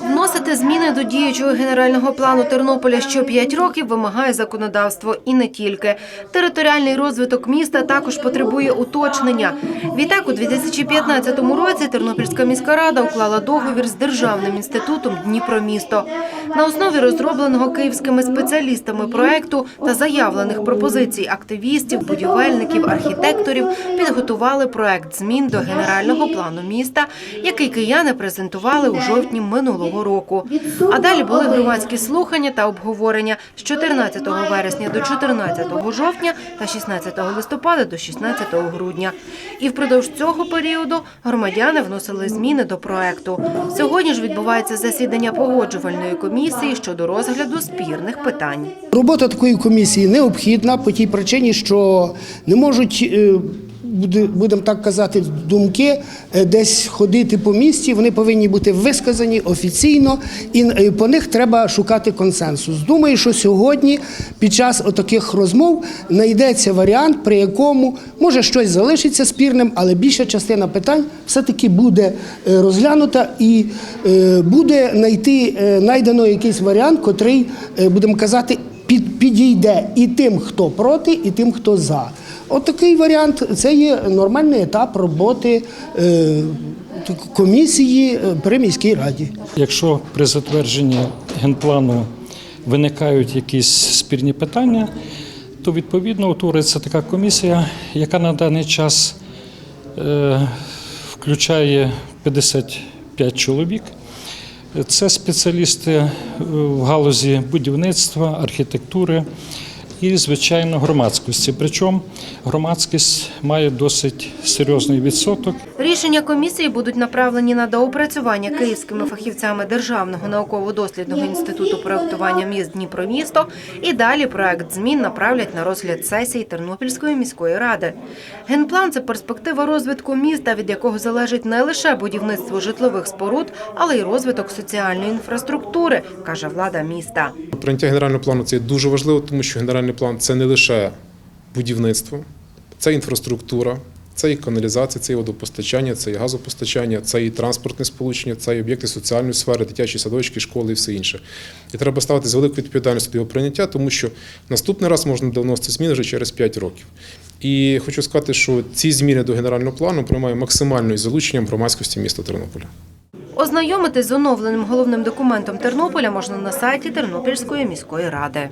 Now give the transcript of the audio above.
Вносити зміни до діючого генерального плану Тернополя що 5 років вимагає законодавство і не тільки. Територіальний розвиток міста також потребує уточнення. Відтак, у 2015 році Тернопільська міська рада уклала договір з Державним інститутом Дніпромісто. На основі розробленого київськими спеціалістами проекту та заявлених пропозицій активістів, будівельників, архітекторів підготували проект змін до генерального плану міста, який кияни презентували у жовтні минулого року. А далі були громадські слухання та обговорення з 14 вересня до 14 жовтня та 16 листопада до 16 грудня. І впродовж цього періоду громадяни вносили зміни до проекту. Сьогодні ж відбувається засідання погоджувальної комісії щодо розгляду спірних питань. Робота такої комісії необхідна по тій причині, що не можуть. Буде- Будемо так казати, думки е, десь ходити по місті. Вони повинні бути висказані офіційно, і е, по них треба шукати консенсус. Думаю, що сьогодні, під час отаких розмов, знайдеться варіант, при якому може щось залишиться спірним, але більша частина питань все-таки буде е, розглянута і буде знайти знайдено якийсь варіант, котрий, будемо казати, під, підійде і тим, хто проти, і тим, хто за. От такий варіант це є нормальний етап роботи е, комісії е, при міській раді. Якщо при затвердженні генплану виникають якісь спірні питання, то відповідно утворюється така комісія, яка на даний час е, включає 55 чоловік. Це спеціалісти е, в галузі будівництва, архітектури і, звичайно, громадськості. Причому громадськість має досить серйозний відсоток. Рішення комісії будуть направлені на доопрацювання київськими фахівцями Державного науково-дослідного інституту проектування міст Дніпромісто і далі проект змін направлять на розгляд сесії Тернопільської міської ради. Генплан це перспектива розвитку міста, від якого залежить не лише будівництво житлових споруд, але й розвиток соціальної інфраструктури, каже влада міста. Прийняття генерального плану це дуже важливо, тому що генеральний план це не лише будівництво, це інфраструктура, це і каналізація, це і водопостачання, це і газопостачання, це і транспортне сполучення, це і об'єкти соціальної сфери, дитячі садочки, школи і все інше. І треба ставити з великою відповідальністю до його прийняття, тому що наступний раз можна буде вносити зміни вже через 5 років. І хочу сказати, що ці зміни до генерального плану приймаю максимально із залученням громадськості міста Тернополя. Ознайомитись з оновленим головним документом Тернополя можна на сайті Тернопільської міської ради.